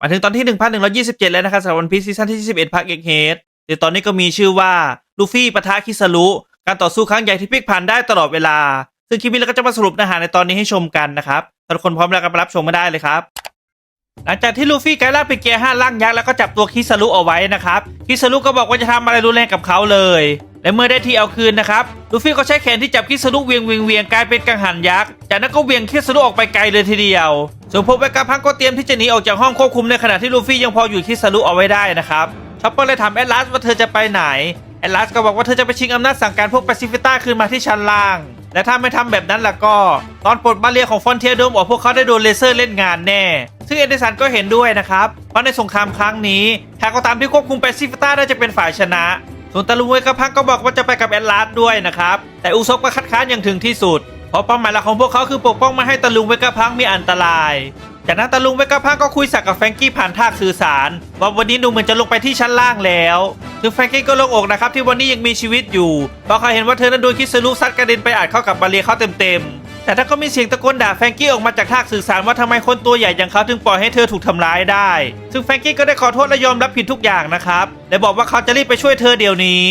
มาถึงตอนที่ 1127 แล้วนะครับสำหรับวันพีซซีซั่นที่ 21ภาคเอกเฮดในตอนนี้ก็มีชื่อว่าลูฟี่ปะทะคิสรุการต่อสู้ครั้งใหญ่ที่พลิกผันได้ตลอดเวลา ซึ่งคลิปนี้เราก็จะมาสรุปเนื้อหาในตอนนี้ให้ชมกันนะครับถ้าทุกคนพร้อมแล้วก็ไปรับชมมาได้เลยครับหลังจากที่ลูฟี่กลายร่างเป็นเกียร์ห้าร่างยักษ์แล้วก็จับตัวคิสรุเอาไว้นะครับคิสรุก็บอกว่าจะทำอะไรรุนแรงกับเขาเลย และเมื่อได้ที่เอาคืนนะครับลูฟี่ก็ใช้แขนที่จับคิสรุเวียงเวียงเวียงกลายเป็นกังหันยักษ์จากนั้นก็เวียงคิสรุออกไปไกลเลยทีเดียว ส่วนพวกเวกาพังก็เตรียมที่จะหนีออกจากห้องควบคุมในขณะที่ลูฟี่ยังพออยู่คิสรุเอาไว้ได้นะครับชอปเปอร์เลยถามแอดลาสว่าเธอจะไปไหนแอดลาสก็บอกว่าเธอจะไปชิงอำนาจสั่งการพวกแปซิฟิต้าคืนมาที่ชั้นล่าง และถ้าไม่ทำแบบนั้นล่ะก็ ตอนปลดบาเรียของฟอนเทียโดมออกพวกเขาได้โดนเลเซอร์เล่นงานแน่ ซึ่งเอเดสันก็เห็นด้วยนะครับ เพราะในสงครามครั้งนี้ใครก็ตามที่ควบคุมแปซิฟิต้าได้จะเป็นฝ่ายชนะ ส่วนตาลุงเวกาพังก็บอกว่าจะไปกับแอดลาสด้วยนะครับแต่อุซบก็คัดค้านอย่างถึงที่สุด เพราะเป้าหมายหลักของพวกเขาคือปกป้องไม่ให้ตาลุงเวกาพังมีอันตราย จากนั้นตาลุงเวกาพังก็คุยสักกับแฟรงกี้ผ่านทางสื่อสารว่าวันนี้ดูเหมือนจะลงไปที่ชั้นล่างแล้วซึ่งแฟรงกี้ก็โล่งอกนะครับที่วันนี้ยังมีชีวิตอยู่เพราะเขาเห็นว่าเธอนั้นโดนคิสรุซัดกระเด็นไปอาจเข้ากับบาเรียเขาเต็มๆแต่ถ้าก็มีเสียงตะโกนด่าแฟรงกี้ออกมาจากทางสื่อสารว่าทำไมคนตัวใหญ่อย่างเขาถึงปล่อยให้เธอถูกทำร้ายได้ ซึ่งแฟรงกี้ก็ได้ขอโทษและยอมรับผิดทุกอย่างนะครับและบอกว่าเขาจะรีบไปช่วยเธอเดี๋ยวนี้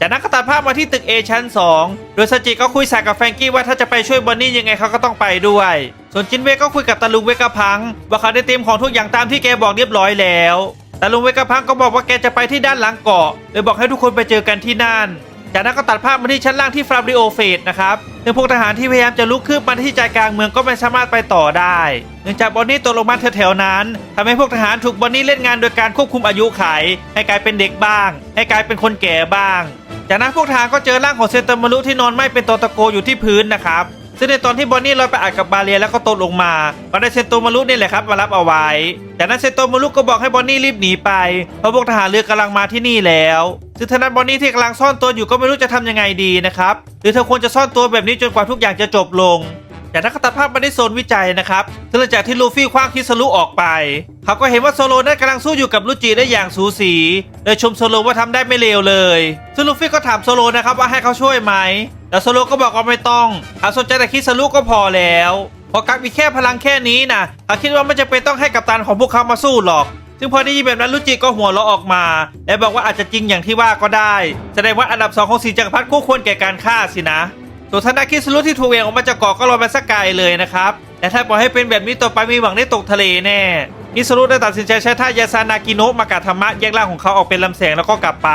จากนั้นก็ตัดภาพมาที่ตึก A ชั้น 2 โดยสจิก็คุยสายกับแฟรงกี้ว่าถ้าจะไปช่วยบอนนี่ยังไงเขาก็ต้องไปด้วย ส่วนจินเวก็คุยกับตาลุงเวกพัง ว่าเขาได้เตรียมของทุกอย่างตามที่แกบอกเรียบร้อยแล้วตาลุงเวกพังก็บอกว่าแกจะไปที่ด้านหลังเกาะโดยบอกให้ทุกคนไปเจอกันที่นั่น จากนั้นก็ตัดภาพมาที่ชั้นล่างที่ฟราบริโอเฟสนะครับซึ่งพวกทหารที่พยายามจะลุกขึ้นมาที่ใจกลางเมืองก็ไม่สามารถไปต่อได้เนื่องจากบอนนี่ตกลงมาแถวๆนั้นทำให้พวกทหารถูกบอนนี่เล่นงานโดยการควบคุมอายุไข ให้กลายเป็นเด็กบ้าง ให้กลายเป็นคนแก่บ้าง จากนั้นพวกทหารก็เจอร่างของเซตามารุที่นอนไม่เป็นตอตะโกอยู่ที่พื้นนะครับ ซึ่งในตอนที่บอนนี่ลอยไปอัดกับบาเรียแล้วก็ตกลงมาก็ได้เซนโตมารุนี่แหละครับมารับเอาไว้ จากนั้นเซนโตมารุก็บอกให้บอนนี่รีบหนีไปเพราะพวกทหารเรือกำลังมาที่นี่แล้วซึ่งทางด้านบอนนี่ที่กำลังซ่อนตัวอยู่ก็ไม่รู้จะทำยังไงดีนะครับหรือเธอควรจะซ่อนตัวแบบนี้จนกว่าทุกอย่างจะจบลงจากนั้นก็ตัดภาพมาที่โซนวิจัยนะครับซึ่งหลังจากที่ลูฟี่คว้างคิสรุออกไป เขาก็เห็นว่าโซโลนั้นกำลังสู้อยู่กับลูจิได้อย่างสูสี โดยชมโซโลว่าทำได้ไม่เลวเลย ซึ่งลูฟี่ก็ถามโซโลนะครับว่าให้เขาช่วยไหม แต่โซโลก็บอกว่าไม่ต้องเขาสนใจแต่คิดสรุก็พอแล้วเพราะกักมีแค่พลังแค่นี้นะเขาคิดว่าไม่จำเป็นต้องให้กัปตันของพวกเขามาสู้หรอก ซึ่งพอได้ยินแบบนั้นลูจิก็หัวเราะออกมา และบอกว่าอาจจะจริงอย่างที่ว่าก็ได้ แสดงว่าอันดับสองของสีจักรพรรดิคู่ควรแก่การฆ่าสินะส่วนทางด้าคิสรุที่ถูกเองออกมาจากเกาะก็ลอยไปสักไกลเลยนะครับ แต่ถ้าปล่อยให้เป็นแบบนี้ต่อไปมีหวังได้ตกทะเลแน่ คิสรุได้ตัดสินใจใช้ท่ายาซานากิโนะมากาธรรมะแยกร่างของเขาออกเป็นลำแสงแล้วก็กลับไป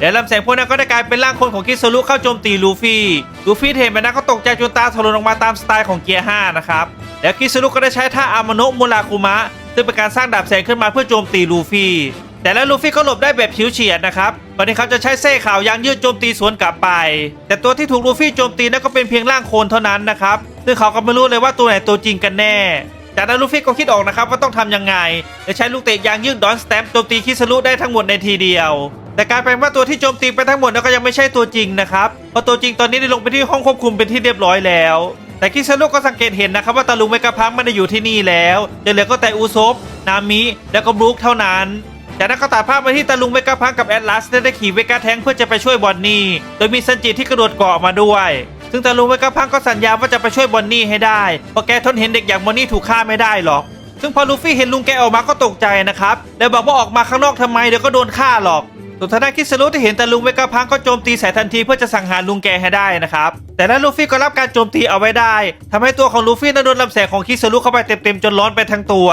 และลำแสงพวกนั้นก็ได้กลายเป็นร่างคนของคิสรุเข้าโจมตีลูฟี่ลูฟี่เห็นแบบนั้นก็ตกใจจนตาถลนออกมาตามสไตล์ของเกียร์5นะครับแล้วคิสรุก็ได้ใช้ท่าอามาโนะมูราคุมะซึ่งเป็นการสร้างดาบแสงขึ้นมาเพื่อโจมตีลูฟี่แต่แล้วลูฟี่ก็หลบได้แบบผิวเฉียดนะครับตอนนี้เขาจะใช้เส้ขาวยางยืดโจมตีสวนกลับไป แต่ตัวที่ถูกลูฟี่โจมตีนั่นก็เป็นเพียงร่างโคลนเท่านั้นนะครับ ซึ่งเขาก็ไม่รู้เลยว่าตัวไหนตัวจริงกันแน่ จากนั้นลูฟี่ก็คิดออกนะครับว่าต้องทำยังไงจะใช้ลูกเตะยางยืดดอนสแตมโจมตีคิสรุได้ทั้งหมดในทีเดียว แต่กายเป็นว่าตัวที่โจมตีไปทั้งหมดนั้นก็ยังไม่ใช่ตัวจริงนะครับเพราะตัวจริงตอนนี้ได้ลงไปที่ห้องควบคุมเป็นที่เรียบร้อยแล้ว แต่คิสรุก็สังเกตเห็นนะครับว่าตาลุงเมกาพังไม่ได้อยู่ที่นี่แล้วยังเหลือก็แต่อุซบนามิแล้วก็บรูคเท่านั้นจากนั้นก็ตัดภาพมาที่ตาลุงเวกาพังกับแอตลัสได้ขี่เวกาแทงเพื่อจะไปช่วยบอนนี่ โดยมีซันจิที่กระโดดเกาะมาด้วย ซึ่งตาลุงเวกาพังก็สัญญาว่าจะไปช่วยบอนนี่ให้ได้เพราะแกทนเห็นเด็กอย่างบอนนี่ถูกฆ่าไม่ได้หรอกซึ่งพอลูฟี่เห็นลุงแกออกมาก็ตกใจนะครับ แล้วบอกว่าออกมาข้างนอกทำไมเดี๋ยวก็โดนฆ่าหรอกส่วนทางด้านคิสรุที่เห็นตาลุงเวกาพังก็โจมตีใส่ทันทีเพื่อจะสังหารลุงแกให้ได้นะครับ แต่แล้วลูฟี่ก็รับการโจมตีเอาไว้ได้ทำให้ตัวของลูฟี่นั้นโดนลำแสงของคิสรุเข้าไปเต็มๆจนร้อนไปทั้งตัว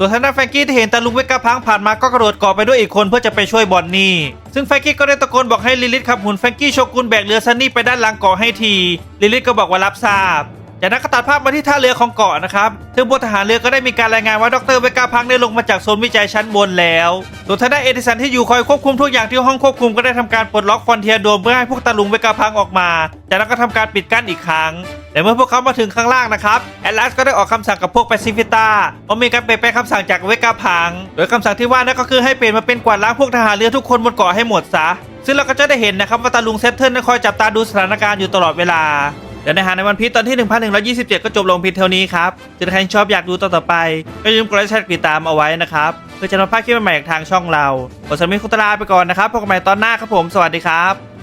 ส่วนทางด้านแฟงกี้ที่เห็นตาลุงเวกาพังผ่านมาก็กระโดดเกาะไปด้วยอีกคนเพื่อจะไปช่วยบอนนี่ ซึ่งแฟงกี้ก็ได้ตะโกนบอกให้ลิลิทขับหุ่นแฟงกี้โชกุนแบกเรือซันนี่ไปด้านหลังเกาะให้ที ลิลิทก็บอกว่ารับทราบ จากนั้นก็ตัดภาพมาที่ท่าเรือของเกาะนะครับซึ่งบนทหารเรือก็ได้มีการรายงานว่าดรเวกาพังได้ลงมาจากโซนวิจัยชั้นบนแล้วส่วนทางด้านเอดิสันที่อยู่คอยควบคุมทุกอย่างที่ห้องควบคุมก็ได้ทำการปลดล็อกฟอนเทียโดมเพื่อให้พวกตาลุงเวกาพังออกมา จากนั้นก็ทำการปิดกั้นอีกครั้งแต่เมื่อพวกเขามาถึงข้างล่างนะครับแอตลัสก็ได้ออกคำสั่งกับพวกแปซิฟิต้าว่ามีการเปลี่ยนแปลงคำสั่งจากเวกาพัง โดยคำสั่งที่ว่านั่นก็คือให้เปลี่ยนมาเป็นกวาดล้างพวกทหารเรือทุกคนบนเกาะให้หมดซะซึ่งเราก็จะได้เห็นนะครับว่าตาลุงเซตเทิลนั้นคอยจับตาดูสถานการณ์อยู่ตลอดเวลา เดี๋ยวในหาในวันพีชตอนที่ 1127 ก็จบลงพีชเท่านี้ครับถ้าใครชอบอยากดูตอนต่อไป ก็อย่าลืมกดไลค์แชร์ติดตามเอาไว้นะครับ เพื่อจะรับภาพคลิปใหม่ๆจากทางช่องเราขอสำหรับวันนี้คุตลาไปก่อนนะครับพบกันใหม่ตอนหน้าครับผม สวัสดีครับ